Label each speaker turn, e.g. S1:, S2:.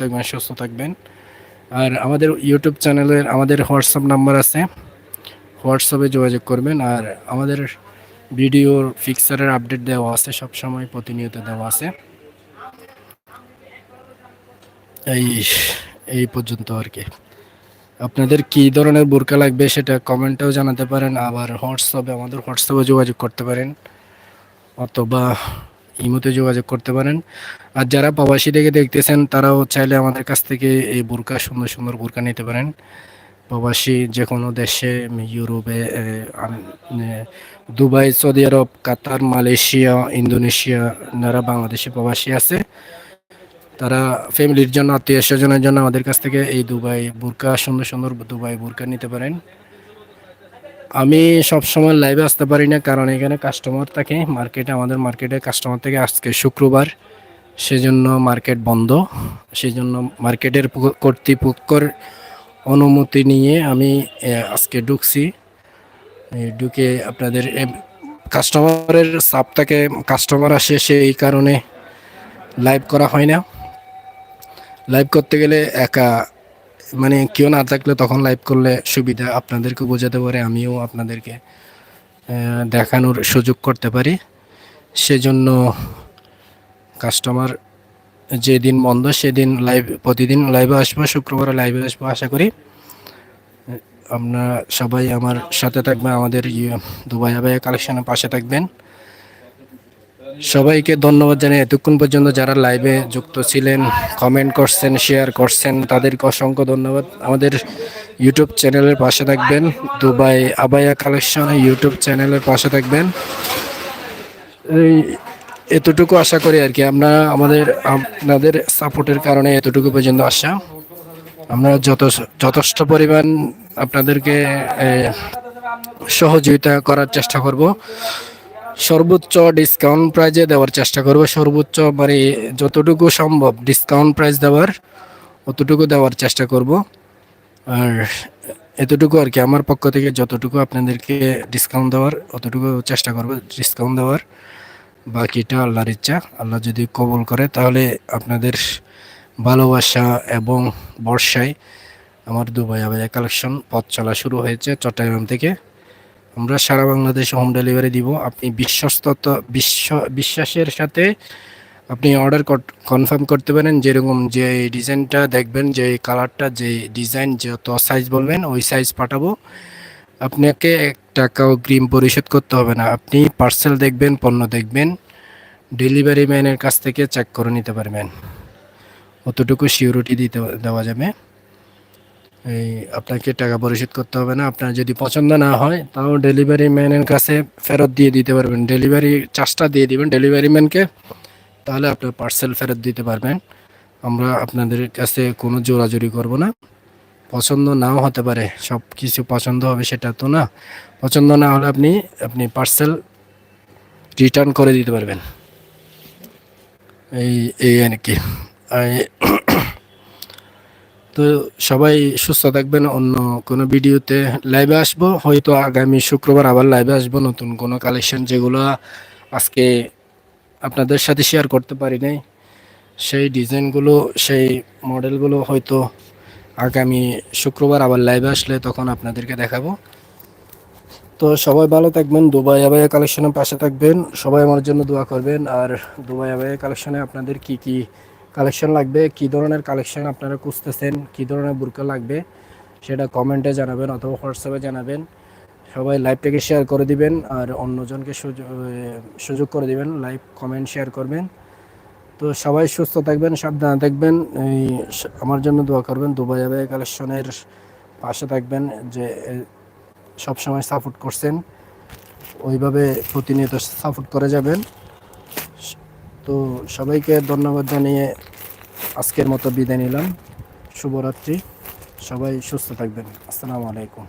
S1: থাকবেন সুস্থ থাকবেন। আর আমাদের ইউটিউব চ্যানেলের আমাদের হোয়াটসঅ্যাপ নাম্বার আছে। হোয়াটসঅ্যাপে যোগাযোগ করবেন। আর আমাদের ভিডিওর ফিক্সারের আপডেট দেওয়া আছে, সব সময় প্রতিনিয়ত দেওয়া আছে। এই এই পর্যন্ত আর কি। আপনাদের কি ধরনের বোরকা লাগবে সেটা কমেন্টেও জানাতে পারেন। আবার হোয়াটসঅ্যাপে আমাদের হোয়াটসঅ্যাপে যোগাযোগ করতে পারেন। অথবা ইমোতে যোগাযোগ করতে পারেন। আর যারা প্রবাসী থেকে দেখতেছেন, তারাও চাইলে আমাদের কাছ থেকে এই বোরকা, সুন্দর সুন্দর বোরকা নিতে পারেন। প্রবাসী যে কোনো দেশে ইউরোপে Dubai, Saudi Arab, Qatar, Malaysia, Indonesia যারা বাংলাদেশে প্রবাসী আছে। তারা ফ্যামিলির জন্য, আত্মীয় স্বজনের জন্য আমাদের কাছ থেকে এই দুবাই বোরকা, সুন্দর সুন্দর দুবাই বোরকা নিতে পারেন। আমি সব সময় লাইভে আসতে পারি না, কারণ এখানে কাস্টমার থাকে। মার্কেটে আমাদের মার্কেটে কাস্টমার থেকে আজকে শুক্রবার। সেজন্য মার্কেট বন্ধ। সেজন্য মার্কেটের পক্ষ- কর্তৃপক্ষের অনুমতি নিয়ে আমি আজকে ঢুকছি। ঢুকে আপনাদের কাস্টমারের চাপ থাকে কাস্টমার আসে, সেই কারণে লাইভ করা হয় না। লাইভ করতে গেলে একা মানে কেউ না থাকলে তখন লাইভ করলে সুবিধা আপনাদেরকে বোঝাতে পারে, আমিও আপনাদেরকে দেখানোর সুযোগ করতে পারি। সেজন্য কাস্টমার যেদিন বন্ধ সেদিন লাইভ প্রতিদিন লাইভে আসব, শুক্রবার লাইভে আসব, আশা করি আপনারা সবাই আমার সাথে থাকবেন, আমাদের ইয়ে দুবাই আবাইয়া কালেকশনের পাশে থাকবেন। সবাইকে ধন্যবাদ জানাই এতক্ষণ পর্যন্ত যারা লাইভে যুক্ত ছিলেন কমেন্ট করছেন শেয়ার করছেন, তাদেরকে অসংখ্য ধন্যবাদ। আমাদের ইউটিউব চ্যানেলের পাশে থাকবেন, দুবাই আবায়া কালেকশন ইউটিউব চ্যানেলের পাশে থাকবেন। এই এতটুকু আশা করি আর কি, আমরা আমাদের, আপনাদের সাপোর্টের কারণে এতটুকু পর্যন্ত আসা। আমরা যত, যথেষ্ট পরিমাণ আপনাদেরকে সহযোগিতা করার চেষ্টা করব। সর্বোচ্চ ডিসকাউন্ট প্রাইজে দেওয়ার চেষ্টা করব। সর্বোচ্চ মানে যতটুকু সম্ভব ডিসকাউন্ট প্রাইস দেওয়ার অতটুকু দেওয়ার চেষ্টা করব। আর এতটুকু আর কি, আমার পক্ষ থেকে যতটুকু আপনাদেরকে ডিসকাউন্ট দেওয়ার অতটুকু চেষ্টা করব ডিসকাউন্ট দেওয়ার। বাকিটা আল্লাহর ইচ্ছা, আল্লাহ যদি কবল করে তাহলে আপনাদের ভালোবাসা এবং বর্ষায় আমার দুবাই আবাইয়া কালেকশন পথ চলা শুরু হয়েছে চট্টগ্রাম থেকে। আমরা সারা বাংলাদেশে হোম ডেলিভারি দিব। আপনি বিশ্বস্তত, বিশ্ব, বিশ্বাসের সাথে আপনি অর্ডার কনফার্ম করতে পারেন যেরকম যে ডিজাইনটা দেখবেন, যে কালারটা যে ডিজাইন যত সাইজ বলবেন, ওই সাইজ পাঠাবো। আপনাকে এক টাকাও গ্রিম পরিশোধ করতে হবে না। আপনি পার্সেল দেখবেন, পণ্য দেখবেন ডেলিভারি ম্যানের কাছ থেকে চেক করে নিতে পারবেন। অতটুকু সিউরিটি দিতে, দেওয়া যাবে। এই আপনাকে টাকা পরিশোধ করতে হবে না। আপনার যদি পছন্দ না হয়, তাও ডেলিভারি ম্যানের কাছে ফেরত দিয়ে দিতে পারবেন। ডেলিভারি চার্জটা দিয়ে দিবেন ডেলিভারি ম্যানকে, তাহলে আপনার পার্সেল ফেরত দিতে পারবেন। আমরা আপনাদের কাছে কোনো জোরাজুরি করব না। পছন্দ নাও হতে পারে, সব কিছু পছন্দ হবে সেটা তো না। পছন্দ না হলে আপনি আপনি পার্সেল রিটার্ন করে দিতে পারবেন। এই এই আর কি। তো সবাই সুস্থ থাকবেন। অন্য কোনো ভিডিওতে লাইভে আসব। হয়তো আগামী শুক্রবার আবার লাইভে আসব। নতুন কোনো কালেকশন যেগুলো আজকে আপনাদের সাথে শেয়ার করতে পারি নাই। সেই ডিজাইনগুলো, সেই মডেলগুলো হয়তো আগামী শুক্রবার আবার লাইভে আসলে তখন আপনাদেরকে দেখাবো। তো সবাই ভালো থাকবেন। দুবাই আবাইয়া কালেকশনের পাশে থাকবেন। সবাই আমার জন্য দোয়া করবেন। আর দুবাই আবাইয়া কালেকশনে আপনাদের কি কি কালেকশন লাগবে, কি ধরনের কালেকশন আপনারা খুঁজতেছেন, কি ধরনের বুরকা লাগবে, সেটা কমেন্টে জানাবেন অথবা হোয়াটসঅ্যাপে জানাবেন। সবাই লাইভটাকে শেয়ার করে দিবেন আর অন্যজনকে সুযোগ করে দিবেন লাইভ কমেন্ট শেয়ার করবেন। তো সবাই সুস্থ থাকবেন, সাবধানে থাকবেন, এই আমার জন্য দোয়া করবেন, দুবাই আবাই কালেকশনের পাশে থাকবেন যে সব সময় সাপোর্ট করছেন, ওইভাবে প্রতিনিয়ত সাপোর্ট করে যাবেন। তো সবাইকে ধন্যবাদ জানিয়ে আজকের মতো বিদায় নিলাম। শুভরাত্রি। সবাই সুস্থ থাকবেন। আসসালামু আলাইকুম।